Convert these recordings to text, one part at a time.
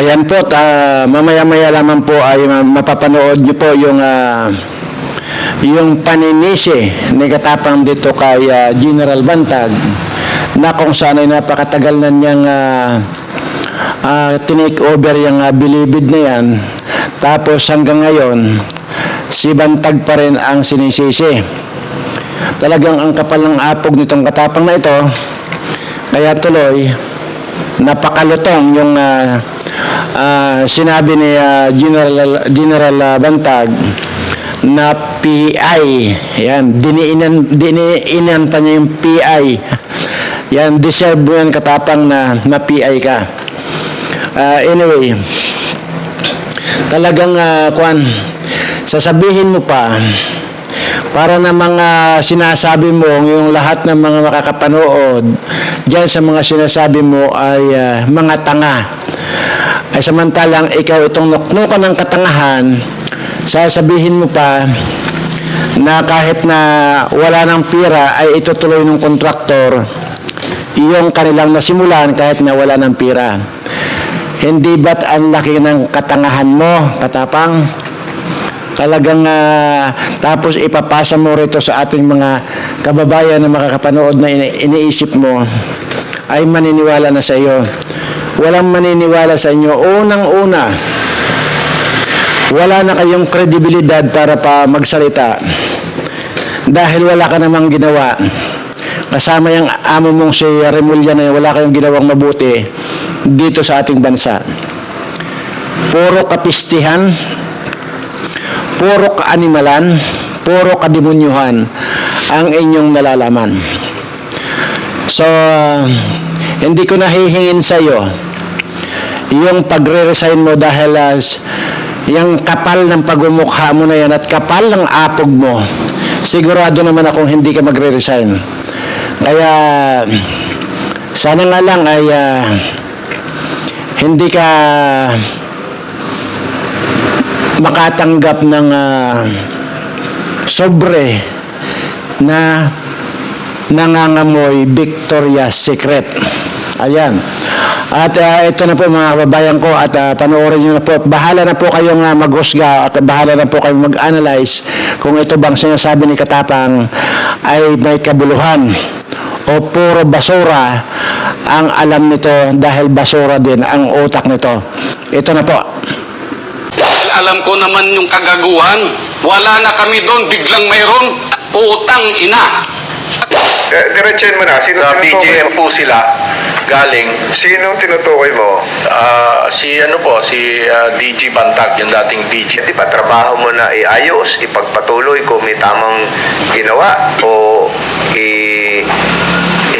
Ayan po, ah, mamaya-maya lamang po ay ma- mapapanood niyo po yung ah, yung paninisi ni Katapang dito kay ah, General Bantag na kung saan ay napakatagal na niyang uh, tinake over yung uh, bilibid na yan. Tapos hanggang ngayon, si Bantag pa rin ang sinisisi. Talagang ang kapal ng apog nitong katapang na ito, kaya tuloy, napakalutong yung ah, ah, sinabi ni ah, General, General ah, Bantag na PI. Yan, diniinan, diniinan pa niya yung PI. Yan, deserve yan katapang na ma-PI ka. Ah, anyway, talagang ah, kwan, sasabihin mo pa, para na mga sinasabi mo, yung lahat ng mga makakapanood, dyan sa mga sinasabi mo ay ah, mga tanga. Ay samantalang ikaw itong nuknukan ng katangahan, sasabihin mo pa na kahit na wala ng pira ay itutuloy ng kontraktor yung kanilang nasimulan kahit na wala ng pira. Hindi ba't ang laki ng katangahan mo, katapang? Talagang ah, tapos ipapasa mo rito sa ating mga kababayan na makakapanood na ini- iniisip mo ay maniniwala na sa iyo. Walang maniniwala sa inyo. Unang-una, wala na kayong kredibilidad para pa magsalita dahil wala ka namang ginawa. Kasama yung amo mong si Remulla na yun, wala kayong ginawang mabuti dito sa ating bansa. Puro kapistihan, puro kaanimalan, puro kademonyuhan ang inyong nalalaman. So, hindi ko nahihingin sa iyo yung pagre-resign mo dahil ah, s- yung kapal ng pagmumukha mo na yan at kapal ng apog mo, sigurado naman akong hindi ka magre-resign. Kaya, sana nga lang ay ah, hindi ka makatanggap ng ah, sobre na nangangamoy Victoria's Secret. Ayan. At ah, ito na po mga kababayan ko at ah, panoorin nyo na po. Bahala na po kayong uh, maghusga at bahala na po kayong mag-analyze kung ito bang sinasabi ni Katapang ay may kabuluhan o puro basura ang alam nito dahil basura din ang utak nito. Ito na po. Alam ko naman yung kagaguhan. Wala na kami doon, biglang mayroon. Putang ina. Eh, Diretsuhin mo na. Sino Sa tinutukoy BGM mo? po sila galing. Sino tinutukoy mo? Ah, si ano po, si ah, DG Bantag, yung dating DG. Di ba trabaho mo na iayos, ipagpatuloy kung may tamang ginawa o i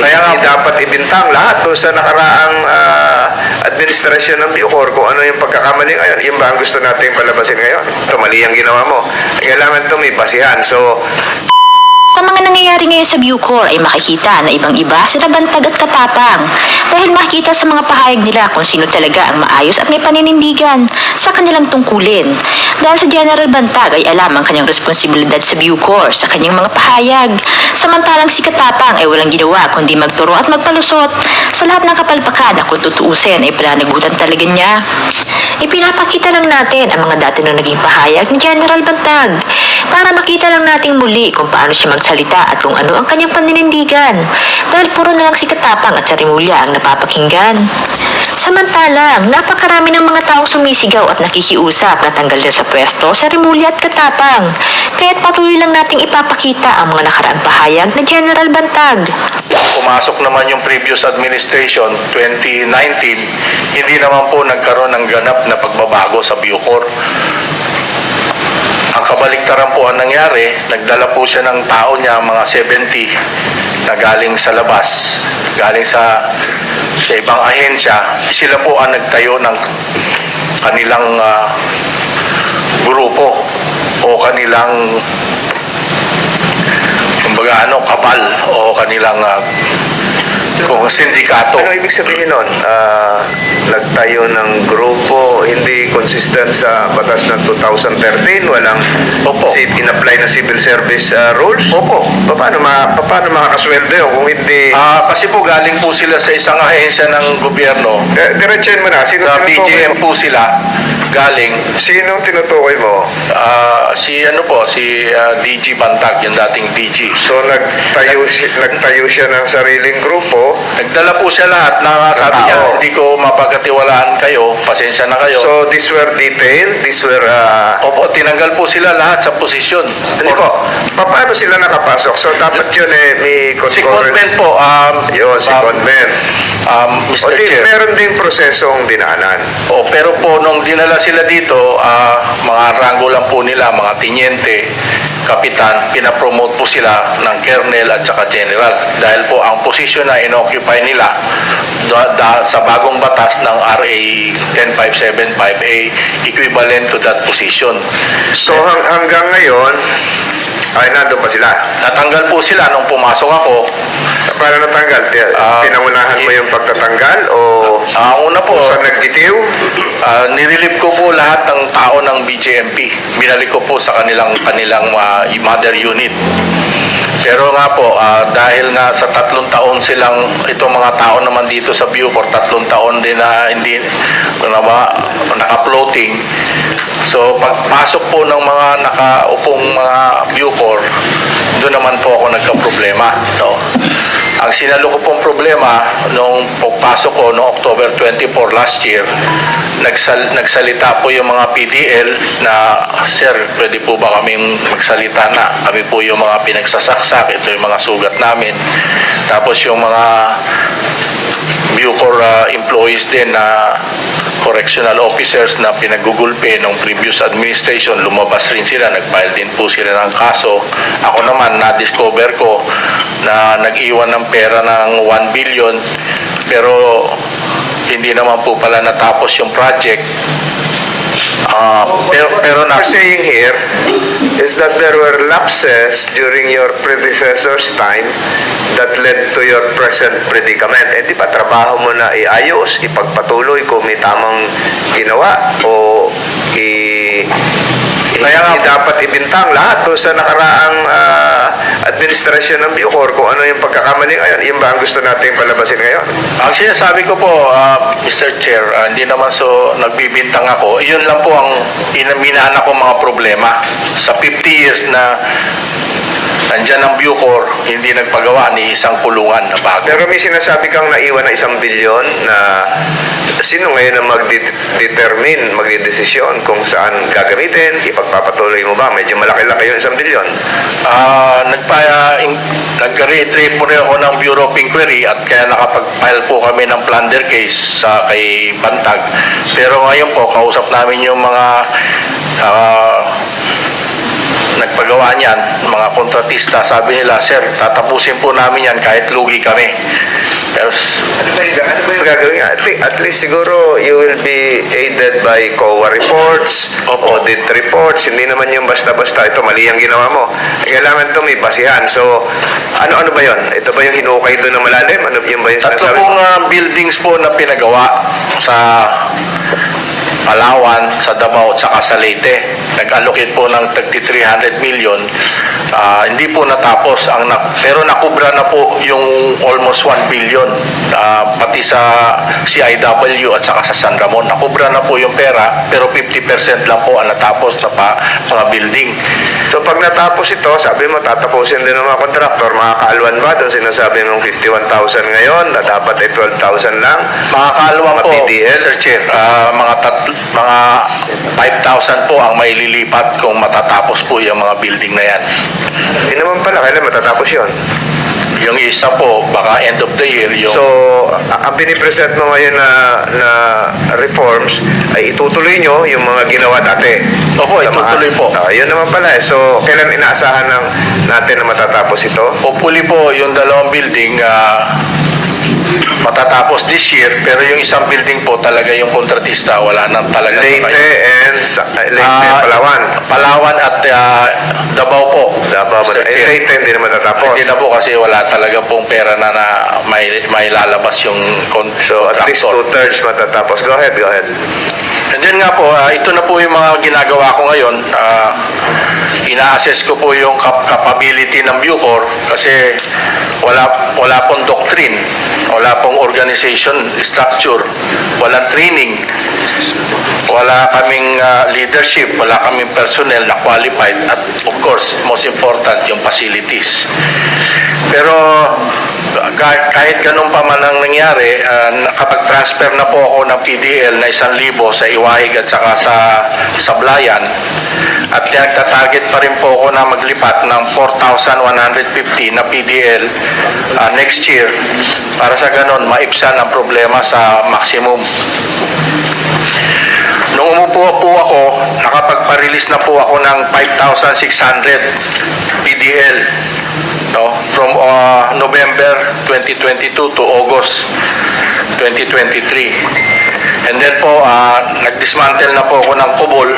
Kaya nga hindi dapat ibintang lahat doon sa nakaraang ah, administrasyon ng Bucor kung ano yung pagkakamali ngayon. Yung ba ang gusto natin palabasin ngayon? Ito, mali ang ginawa mo. Kailangan ito may basihan. So, Sa mga nangyayari ngayon sa Bucor ay makikita na ibang-iba sila bantag at katapang dahil makikita sa mga pahayag nila kung sino talaga ang maayos at may paninindigan sa kanilang tungkulin. Dahil sa General Bantag ay alam ang kanyang responsibilidad sa Bucor sa kanyang mga pahayag. Samantalang si Katapang ay walang ginawa kundi magturo at magpalusot sa lahat ng kapalpakan na kung tutuusin ay pananagutan talaga niya. Ipinapakita lang natin ang mga dati na naging pahayag ni General Bantag para makita lang nating muli kung paano siya magsalita at kung ano ang kanyang paninindigan dahil puro na lang si Katapang at Sarimulya ang napapakinggan. Samantalang, napakarami ng mga taong sumisigaw at nakikiusap na tanggal na sa pwesto sa Rimulya at Katapang. Kaya't patuloy lang nating ipapakita ang mga nakaraang pahayag na General Bantag. Pumasok naman yung previous administration, 2019, hindi naman po nagkaroon ng ganap na pagbabago sa Bucor. Ang kabaliktaran po ang nangyari, nagdala po siya ng tao niya, mga 70, na galing sa labas, galing sa, sa ibang ahensya. Sila po ang nagtayo ng kanilang ah, grupo o kanilang kumbaga ano, kapal o kanilang ah, kung sindikato. Ano ibig sabihin nun? Ah, nagtayo ng grupo, hindi consistent sa batas ng 2013, walang Opo. si in-apply na civil service ah, rules? Opo. Paano, ma paano makakasweldo yun kung hindi... Ah, kasi po galing po sila sa isang ahensya ng gobyerno. Eh, Diretsahin mo na, sino Sa BGM po sila galing. Sinong tinutukoy mo? Ah, si ano po, si ah, DG Bantag, yung dating DG. So nagtayo, nagtayo siya ng sariling grupo. Nagdala po siya lahat na sabi niya, Tao. hindi ko mapagkatiwalaan kayo, pasensya na kayo. So these were detailed, these were... ah, Opo, tinanggal po sila lahat sa posisyon. hindi po, pa- paano sila nakapasok? So dapat yun eh, may Si concurrence. Convent po, um, Yun, si um, Convent. um, O Mr. di, Chair. meron ding prosesong dinanan. O, pero po, nung dinala sila dito, ah, mga rango lang po nila, mga tinyente, kapitan, pinapromote po sila ng colonel at saka general. Dahil po ang posisyon na inoccupy nila da, da- sa bagong batas ng RA 10575 ay equivalent to that position. So hang, hanggang ngayon, ay nandun pa sila. Natanggal po sila nung pumasok ako. Para natanggal, Ah, pinangunahan mo yung pagtatanggal o Ang una po, saan nagbitiw? Ah, nirelieve ko po lahat ng tao ng BJMP. Binalik ko po sa kanilang kanilang ah, mother unit. Pero nga po, ah, dahil nga sa tatlong taon silang, itong mga tao naman dito sa Beaufort, tatlong taon din na hindi na ba, naka-floating. So pagpasok po ng mga nakaupong mga Beaufort, doon naman po ako nagka-problema. No? Ang sinalo ko pong problema nung pagpasok ko noong October 24 last year, nagsal, nagsalita po yung mga PDL na, Sir, pwede po ba kaming magsalita na? Kami po yung mga pinagsasaksak, ito yung mga sugat namin. Tapos yung mga Bucor uh, employees din na correctional officers na pinagugulpe ng previous administration, lumabas rin sila, nag-file din po sila ng kaso. Ako naman, na-discover ko na nag-iwan ng pera ng 1 billion pero hindi naman po pala natapos yung project. Ah, pero, pero na, saying here is that there were lapses during your predecessor's time that led to your present predicament. Eh di ba trabaho mo na iayos, ipagpatuloy kung may tamang ginawa o i Kaya nga dapat ibintang lahat doon sa nakaraang ah, administrasyon ng Bucor kung ano yung pagkakamali ngayon. Yung ba ang gusto nating palabasin ngayon? Ang sinasabi ko po, ah, Mr. Chair, ah, hindi naman so nagbibintang ako, yun lang po ang inaminaan ko mga problema. Sa 50 years na nandyan ang Bucor, hindi nagpagawa ni isang kulungan na bago. Pero may sinasabi kang naiwan na isang bilyon na sino ngayon ang magdetermine, magdidesisyon kung saan gagamitin, ipagpapatuloy mo ba? Medyo malaki-laki yung isang bilyon. Ah, nagpa, in, nag-retrieve po rin ako ng Bureau of Inquiry at kaya nakapag-file po kami ng plunder case sa kay Bantag. Pero ngayon po, kausap namin yung mga ah, nagpagawa niyan, mga kontratista, sabi nila, Sir, tatapusin po namin yan kahit lugi kami. Pero Ano ba, yung- ano ba yung gagawin nga? At, le- at least siguro you will be aided by COA reports, Opo. audit reports. Hindi naman yung basta-basta. Ito, mali ang ginawa mo. Kailangan ito may basihan. So, ano-ano ba yon? Ito ba yung hinukay doon na malalim? Ano yun ba yung Tatlo sinasabi pong mo? ah, buildings po na pinagawa sa Palawan, sa Davao, at saka sa Leyte. Nag-allocate po ng 300 million. Ah, hindi po natapos ang na, pero nakubra na po yung almost 1 billion ah, pati sa CIW at saka sa San Ramon. Nakubra na po yung pera pero 50% lang po ang natapos sa pa, mga building. So, pag natapos ito, sabi mo, tatapusin din ng mga kontraktor. Makakaalwan ba doon sinasabi mong 51,000 ngayon na dapat ay 12,000 lang? Mga kaalwa Mga po, PDL? Sir Chair, ah, mga, tat- mga 5,000 po ang maililipat kung matatapos po yung mga building na yan. Hindi naman pala, kailan matatapos yon? Yung isa po, baka end of the year, yung... So, ang pinipresent mo ngayon na, na reforms ay itutuloy nyo yung mga ginawa dati. Opo, Tama? itutuloy po. Ah, yun naman pala eh. So, kailan inaasahan ng, natin na matatapos ito? Hopefully po, yung dalawang building, ah, matatapos this year, pero yung isang building po talaga yung kontratista, wala nang talaga. Leyte and uh, Leyte, Ah, Palawan. Palawan at ah, Davao po. Davao, Mr. eh, Chair. Leyte hindi naman natapos. Hindi na po kasi wala talaga pong pera na, na may, may lalabas yung kon- So at least contractor. two-thirds matatapos. Go ahead, go ahead. And then nga po, ah, ito na po yung mga ginagawa ko ngayon. Ah, ina-assess ko po yung cap- capability ng Bucor kasi wala, wala pong doctrine, wala pong organization structure, walang training, wala kaming ah, leadership, wala kaming personnel na qualified at of course, most important, yung facilities. Pero kahit, ganun pa man ang nangyari, ah, nakapag-transfer na po ako ng PDL na isang libo sa Iwahig at saka sa Sablayan. At nagta-target pa rin po ako na maglipat ng 4,150 na PDL ah, next year para sa ganun maipsan ang problema sa maximum. Nung umupo po ako, nakapagpa-release na po ako ng 5,600 PDL no? From uh, November 2022 to August 2023 and then po uh, nag-dismantle na po ako ng Kubol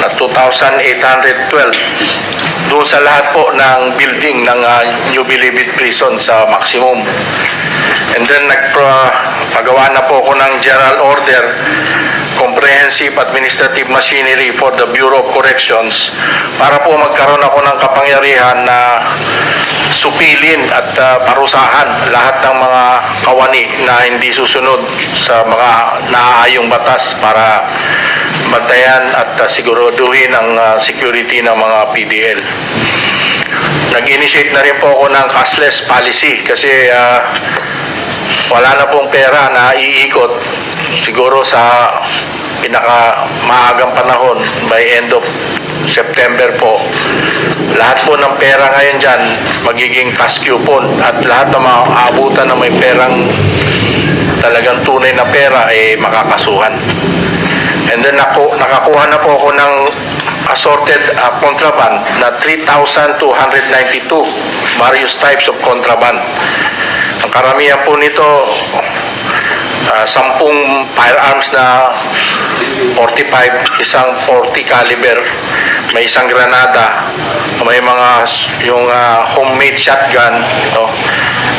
na 2,812 doon sa lahat po ng building ng uh, New Bilibid Prison sa maximum. And then nagpagawa na po ako ng general order comprehensive administrative machinery for the Bureau of Corrections para po magkaroon ako ng kapangyarihan na supilin at uh, parusahan lahat ng mga kawani na hindi susunod sa mga naaayong batas para bantayan at uh, siguraduhin ang uh, security ng mga PDL. Nag-initiate na rin po ako ng cashless policy kasi uh, wala na pong pera na iikot siguro sa pinaka maagang panahon by end of September po. Lahat po ng pera ngayon dyan magiging cash coupon at lahat ng mga aabutan na may perang talagang tunay na pera eh makakasuhan. And then naku, nakakuha na po ako ng assorted uh, contraband na 3,292 various types of contraband. Ang karamihan po nito ah, sampung firearms na 45, isang 40 caliber, may isang granada, may mga yung ah, homemade shotgun, no?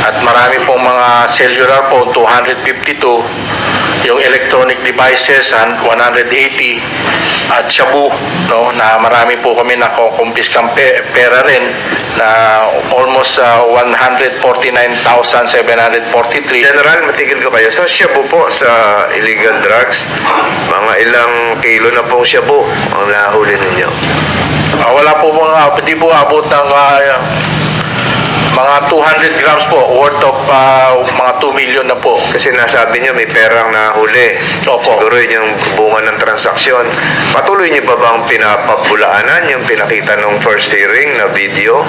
at marami pong mga cellular phone, 252, yung electronic devices, han- 180, at shabu, no? na marami po kami na kumpiskang pe- pera rin, na almost ah, 149,743. General, matigil ko kayo. Sa Shabu po, sa illegal drugs, mga ilang kilo na pong Shabu ang nahuli ninyo. Ah, wala po mga, hindi po abot ng ah, mga 200 grams po, worth of ah, mga 2 million na po. Kasi nasabi niyo may perang nahuli. Opo. Siguro yun yung bunga ng transaksyon. Patuloy niyo pa bang pinapabulaanan yung pinakita nung first hearing na video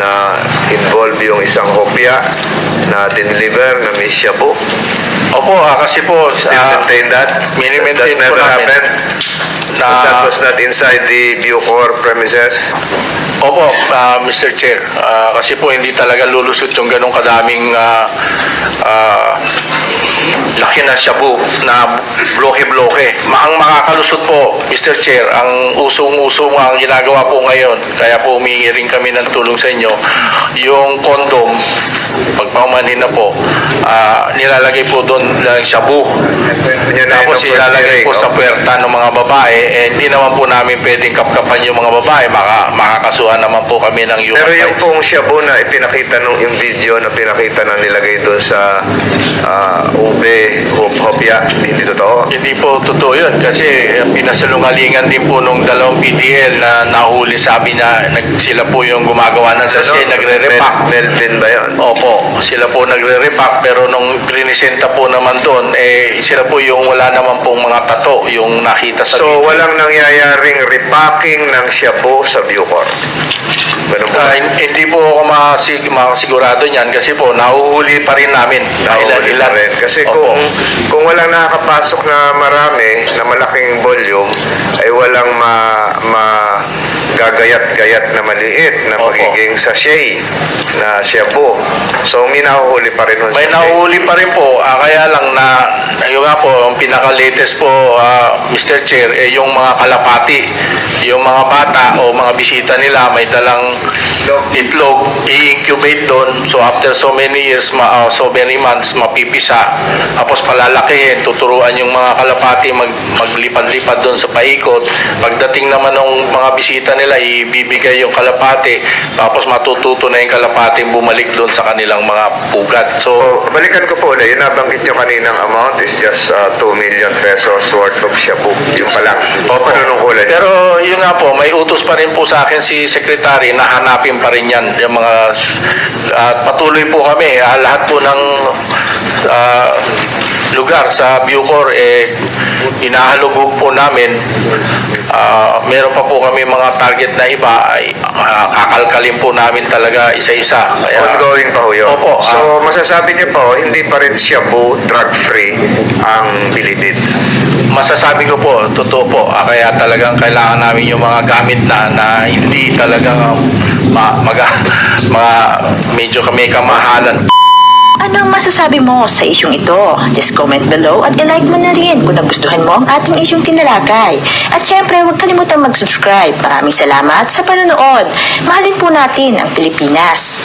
na involve yung isang kopya na dineliver na may Shabu? Opo, ah, kasi po, Still ah, maintain that? mini-maintain that po never namin. happened? na, that was not inside the Bucor premises? Opo, ah, Mr. Chair. Ah, kasi po hindi talaga lulusot yung ganong kadaming ah, ah, laki na shabu na bloke-bloke. Ang makakalusot po, Mr. Chair, ang usong-usong ang ginagawa po ngayon, kaya po humingi rin kami ng tulong sa inyo, yung condom, pag paumanhin na po, ah, nilalagay po doon ng shabu. Tapos ilalagay po sa puwerta ng mga babae, eh, hindi naman po namin pwedeng kapkapan yung mga babae. Maka, makakasuhan naman po kami ng human Pero yung rights. pong Shabu na ipinakita nung yung video na pinakita na nilagay doon sa uh, ube Hop- hopya, hindi totoo. Hindi po totoo yun kasi pinasalungalingan din po nung dalawang PDL na nahuli sabi na nag, sila po yung gumagawa ng sachet, nagre-repack. Mel- Melvin ba yun? Opo, sila po nagre-repack pero nung prinisenta po naman doon, eh sila po yung wala naman pong mga tato, yung nakita sa So, video. walang nangyayaring repacking ng Shabu sa Bucor. Ganun po. Hin- hindi po ako makasig, makasigurado niyan kasi po nahuhuli pa rin namin. Nahuli Ilan-ilan. pa rin. Kasi Opo. kung kung walang nakakapasok na marami, na malaking volume, ay walang ma, ma gagayat-gayat na maliit na Opo. magiging sachet na shabu. So may nahuhuli pa rin ho May nahuhuli pa rin po, ah, kaya lang na, ayun nga po, ang pinaka-latest po, ah, Mr. Chair, eh, yung mga kalapati, yung mga bata o mga bisita nila may dalang itlog, i-incubate doon. So after so many years, ma, ah, so many months, mapipisa. Tapos palalakihin, tuturuan yung mga kalapati mag, maglipad-lipad doon sa paikot. Pagdating naman ng mga bisita nila, ibibigay yung kalapati. Tapos matututo na yung kalapati bumalik doon sa kanilang mga pugat. So, So, balikan ko po ulit, yung nabanggit nyo kaninang amount is just uh, 2 million pesos worth of shabu. Yung pa lang. Opo. Panunungkulan. Pero yun nga po, may utos pa rin po sa akin si Secretary na hanapin pa rin yan. Yung mga, at patuloy po kami, ah, lahat po ng ah, lugar sa Bucor, eh, inahalugog po namin. Ah, meron pa po kami mga target na iba, ay ah, kakalkalin po namin talaga isa-isa. Kaya, Ongoing pa ho yun. Opo. So, masasabi niyo po, hindi pa rin shabu drug-free ang bilibid. masasabi ko po, totoo po, kaya talagang kailangan namin yung mga gamit na na hindi talagang ma, maga, mga medyo kami kamahalan. Ano ang masasabi mo sa isyong ito? Just comment below at i-like mo na rin kung nagustuhan mo ang ating isyong tinalakay. At syempre, huwag kalimutang mag-subscribe. Maraming salamat sa panonood. Mahalin po natin ang Pilipinas.